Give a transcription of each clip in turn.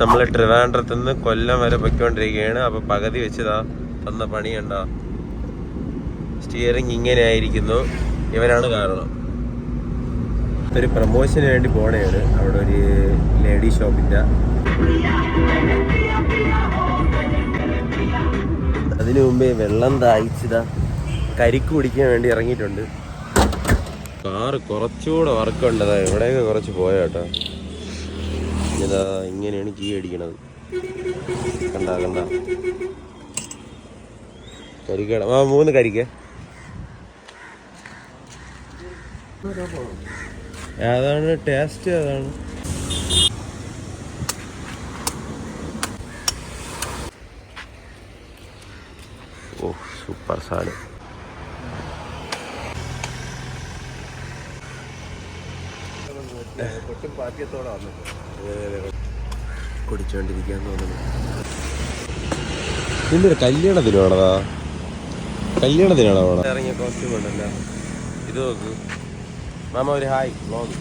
നമ്മൾ ട്രിവാൻഡ്രത്ത് നിന്ന് കൊല്ലം വരെ പൊയ്ക്കൊണ്ടിരിക്കുകയാണ്. അപ്പൊ പകുതി വെച്ചതാ തന്ന പണി കണ്ടോ. സ്റ്റിയറിംഗ് ഇങ്ങനെ ആയിരിക്കുന്നു. ഇവനാണ് കാരണം. ഒരു പ്രൊമോഷന് വേണ്ടി പോണേ ഒരു അവിടെ ഒരു ലേഡി ഷോപ്പിന്റെ അതിനു മുമ്പേ വെള്ളം ദാഹിച്ചതാ കരിക്ക് കുടിക്കാൻ വേണ്ടി ഇറങ്ങിയിട്ടുണ്ട്. കാറ് കുറച്ചുകൂടെ വർക്കുണ്ടതാ ഇവിടെയൊക്കെ കുറച്ച് പോയാട്ടോ. ഇതാ ഇങ്ങനെയാണ് കീ അടിക്കണത്. കണ്ട കണ്ട. കരിക്കട. ആ മൂന്ന് കരിക്കേ. അതാണ് ടേസ്റ്റ് അതാണ്. ഓ സൂപ്പർ സാധനം. കുടിച്ചോണ്ടിരിക്കാൻ തോന്നുന്നു. നിന്റെ കല്യാണത്തിനാണതാ കല്യാണത്തിനാണോ ഇറങ്ങിയ കോസ്റ്റ്യൂം ഉണ്ടല്ലോ. ഇത് നോക്ക്. മാമ ഒരു ഹായ്. വ്ളോഗ്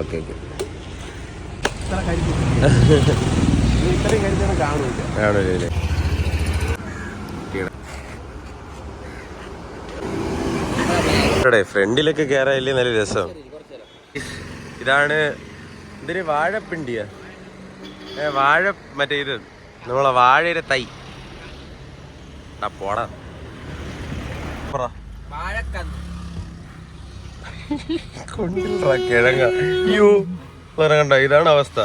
ഓക്കെ ഓക്കെ ആണല്ലേ ഇവിടെ ഫ്രണ്ടിലൊക്കെ കേറായില്ലേ നല്ല രസം. ഇതാണ് ഇതൊരു വാഴപ്പിണ്ടിയ. വാഴ മറ്റേ ഇത് നമ്മളെ വാഴയുടെ തൈ. ആ പോടാ. കിഴങ്ങ. കണ്ട ഇതാണ് അവസ്ഥ.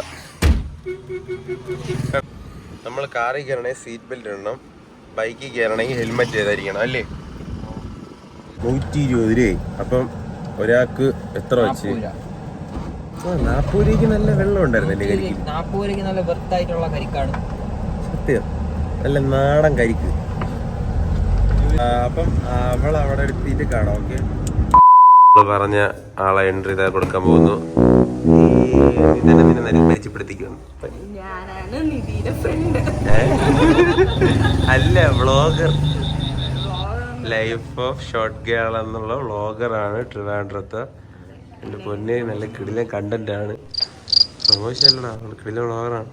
നമ്മൾ കാറിൽ കയറണേ സീറ്റ് ബെൽറ്റ് ഇടണം. ബൈക്കിൽ കയറണമെങ്കിൽ ഹെൽമെറ്റ് ചെയ്തായിരിക്കണം അല്ലേ? നൂറ്റി ഇരുപത് രൂപയായി അപ്പം ഒരാൾക്ക് എത്ര വെച്ച്? രൂപയ്ക്ക് നല്ല വെള്ളം ഉണ്ടായിരുന്നല്ലേ കരിക്ക്? നാപ്പത് രൂപയ്ക്ക് നല്ല വെറുത്തായിട്ടുള്ള കരിക്കാണ്. സത്യം. നല്ല നാടൻ കരിക്ക്. അപ്പം അവൾ അവിടെ എടുത്തിട്ട് കാണാം ഓക്കെ? പറഞ്ഞ ആളെ എൻട്രി ചെയ്താൽ കൊടുക്കാൻ പോകുന്നു. നിന്നെ പരിചയപ്പെടുത്തിക്കുന്നു ഫ്രണ്ട് അല്ല vlogger life of short girl എന്നുള്ള വ്ളോഗറാണ് ട്രിവാൻഡ്രത്ത്. എന്റെ പൊന്നെ നല്ല കിടിലൻ കണ്ടന്റ് ആണ്. പ്രൊമോഷൻ അല്ലടാ കിടിലൻ വ്ളോഗറാണ്.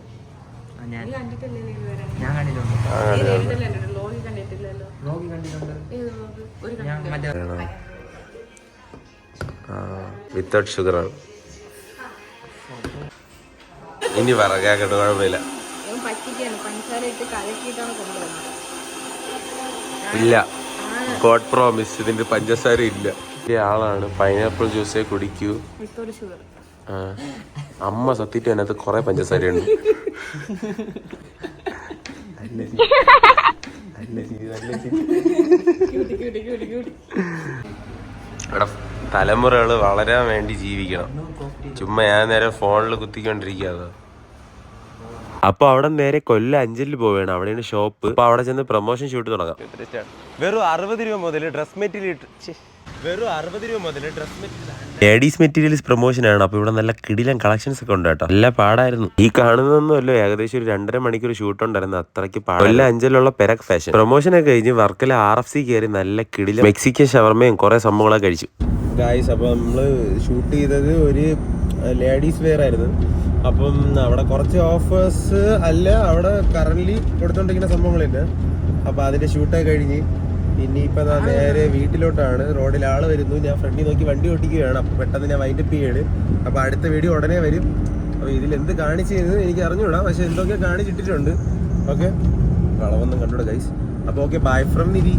ഞാൻ. ഷുഗർ നീ ഇതുവരെ? ഞാൻ കണ്ടിട്ടുണ്ട്. അതെ അതെ ഇതിലല്ലേ കണ്ടിട്ടുള്ളൂ. കണ്ടിട്ടില്ലല്ലോ. വ്ലോഗ് കണ്ടിട്ടുണ്ട്. ഒരു ഞാൻ മറ്റേ വിത്തൗട്ട് ഷുഗറാണ് ഇനി പറ കേക്കട്ടെ കുഴപ്പമില്ല. ഇല്ല. ഗോഡ് പ്രോമിസ് ഇതിന്റെ പഞ്ചസാര ഇല്ല. ആളാണ് പൈനാപ്പിൾ ജ്യൂസേ കുടിക്കൂ. അമ്മ സത്യത്തിൽ അതിനകത്ത് കുറെ പഞ്ചസാരയുണ്ട്. എടാ തലമുറകൾ വളരാൻ വേണ്ടി ജീവിക്കണം. ചുമ്മാ ഞാൻ നേരെ ഫോണിൽ കുത്തിക്കൊണ്ടിരിക്കാതെ അപ്പൊ അവിടെ നേരെ കൊല്ല അഞ്ചലിൽ പോവുകയാണ്. അവിടെയാണ് ഷോപ്പ് അപ്പൊ അവിടെ ചെന്ന് പ്രൊമോഷൻ ഷൂട്ട് തുടങ്ങാം. വെറും അറുപത് രൂപ മുതൽ ഡ്രസ് മെറ്റീരിയൽ വെറും അറുപത് രൂപ മുതൽ dress material ladies materials promotion ആണ്. അപ്പൊ ഇവിടെ നല്ല കിടിലൻ കളക്ഷൻസ് ഒക്കെ ഉണ്ട് കേട്ടോ. നല്ല പാടായിരുന്നു. ഈ കാണുന്നതൊന്നുമല്ലോ ഏകദേശം ഒരു രണ്ടര മണിക്കൂർ ഷൂട്ട് ഉണ്ടായിരുന്നു. അത്രയ്ക്ക് പാട്. കൊല്ലം അഞ്ചലുള്ള പെരക് ഫാഷൻ പ്രൊമോഷൻ ഒക്കെ കഴിഞ്ഞ് വർക്കല ആർ എഫ് സി കയറി നല്ല കിടിലൻ മെക്സിക്കൻ ഷവർമയും കുറെ സംഭവങ്ങളൊക്കെ കഴിച്ചു. ഗായ്സ് അപ്പൊ നമ്മൾ ഷൂട്ട് ചെയ്തത് ഒരു ലേഡീസ് വെയർ ആയിരുന്നു. അപ്പം അവിടെ കുറച്ച് ഓഫേഴ്സ് അല്ല അവിടെ കറന്റ് കൊടുത്തോണ്ടിരിക്കുന്ന സംഭവങ്ങളുണ്ട്. അപ്പൊ അതിന്റെ ഷൂട്ടൊക്കെ കഴിഞ്ഞ് ഇനിയിപ്പൊ ദാ നേരെ വീട്ടിലോട്ടാണ്. റോഡിൽ ആൾ വരുന്നു. ഞാൻ ഫ്രണ്ടിൽ നോക്കി വണ്ടി ഓട്ടിക്കുകയാണ്. അപ്പൊ പെട്ടെന്ന് ഞാൻ വൈൻഡപ്പ് ചെയ്യാണ്. അപ്പൊ അടുത്ത വീഡിയോ ഉടനെ വരും. അപ്പൊ ഇതിൽ എന്ത് കാണിച്ചിരുന്നു എനിക്ക് അറിഞ്ഞൂടാ. പക്ഷെ എന്തൊക്കെ കാണിച്ചിട്ടിട്ടുണ്ട്. ഓക്കെ കളവൊന്നും കണ്ടൂടാ ഗൈസ് അപ്പൊ ഓക്കെ ബൈ ഫ്രം നിധി.